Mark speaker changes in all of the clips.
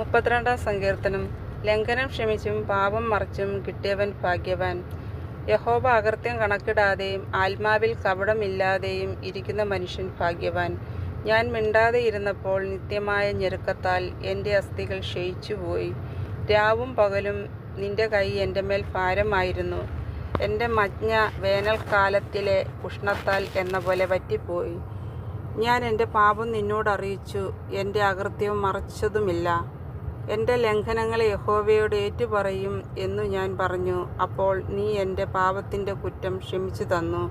Speaker 1: മുപ്പത്തിരണ്ടാം സങ്കീർത്തനം. ലംഘനം ക്ഷമിച്ചും പാപം മറിച്ചും കിട്ടിയവൻ ഭാഗ്യവാൻ. യഹോബ അകൃത്യം കണക്കിടാതെയും ആത്മാവിൽ കപടമില്ലാതെയും ഇരിക്കുന്ന മനുഷ്യൻ ഭാഗ്യവാൻ. ഞാൻ മിണ്ടാതെ ഇരുന്നപ്പോൾ നിത്യമായ ഞെരുക്കത്താൽ എന്റെ അസ്ഥികൾ ക്ഷയിച്ചുപോയി. രാവും പകലും നിന്റെ കൈ എന്റെ മേൽ ഭാരമായിരുന്നു. എന്റെ മജ്ഞ വേനൽക്കാലത്തിലെ ഉഷ്ണത്താൽ എന്ന പോലെ വറ്റിപ്പോയി. ഞാൻ എന്റെ പാപം നിന്നോട് അറിയിച്ചു. എന്റെ അകൃത്യവും മറച്ചതുമില്ല. എന്റെ ലംഘനങ്ങളെ യഹോവയോട് ഏറ്റുപറയും എന്നു ഞാൻ പറഞ്ഞു. അപ്പോൾ നീ എന്റെ പാപത്തിന്റെ കുറ്റം ക്ഷമിച്ചു തന്നു.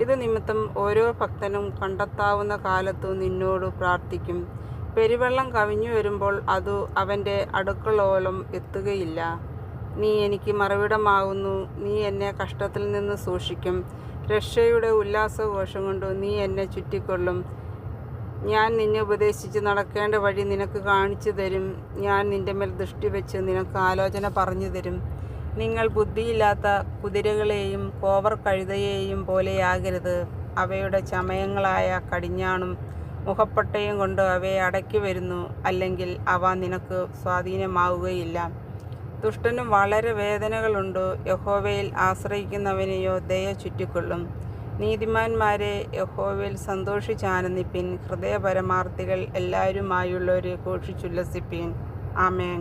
Speaker 1: ഇത് നിമിത്തം ഓരോ ഭക്തനും കണ്ടെത്താവുന്ന കാലത്തു നിന്നോട് പ്രാർത്ഥിക്കും. പെരുവെള്ളം കവിഞ്ഞു വരുമ്പോൾ അതു അവന്റെ അടുക്കളോളം എത്തുകയില്ല. നീ എനിക്ക് മറവിടമാകുന്നു. നീ എന്നെ കഷ്ടത്തിൽ നിന്ന് സൂക്ഷിക്കും. രക്ഷയുടെ ഉല്ലാസഘോഷം കൊണ്ട് നീ എന്നെ ചുറ്റിക്കൊള്ളും. ഞാൻ നിന്നെ ഉപദേശിച്ച് നടക്കേണ്ട വഴി നിനക്ക് കാണിച്ചു തരും. ഞാൻ നിന്റെ മേൽ ദൃഷ്ടി വെച്ച് നിനക്ക് ആലോചന പറഞ്ഞു തരും. നിങ്ങൾ ബുദ്ധിയില്ലാത്ത കുതിരകളെയും കോവർ കഴുതയെയും പോലെയാകരുത് അവയുടെ ചമയങ്ങളായ കടിഞ്ഞാണും മുഖപ്പട്ടയും കൊണ്ട് അവയെ അടക്കി വരുന്നു. അല്ലെങ്കിൽ അവ നിനക്ക് സ്വാധീനമാവുകയില്ല. ദുഷ്ടനും വളരെ വേദനകളുണ്ട്. യഹോവയിൽ ആശ്രയിക്കുന്നവനെയോ ദയ ചുറ്റിക്കൊള്ളും. നീതിമാന്മാരെ യഹോവയിൽ സന്തോഷിച്ചാനന്ദിപ്പിൻ ഹൃദയപരമാർത്ഥികൾ എല്ലാവരുമായുള്ളവരെ ഘോഷിച്ചുല്ലസിപ്പിൻ. ആമേൻ.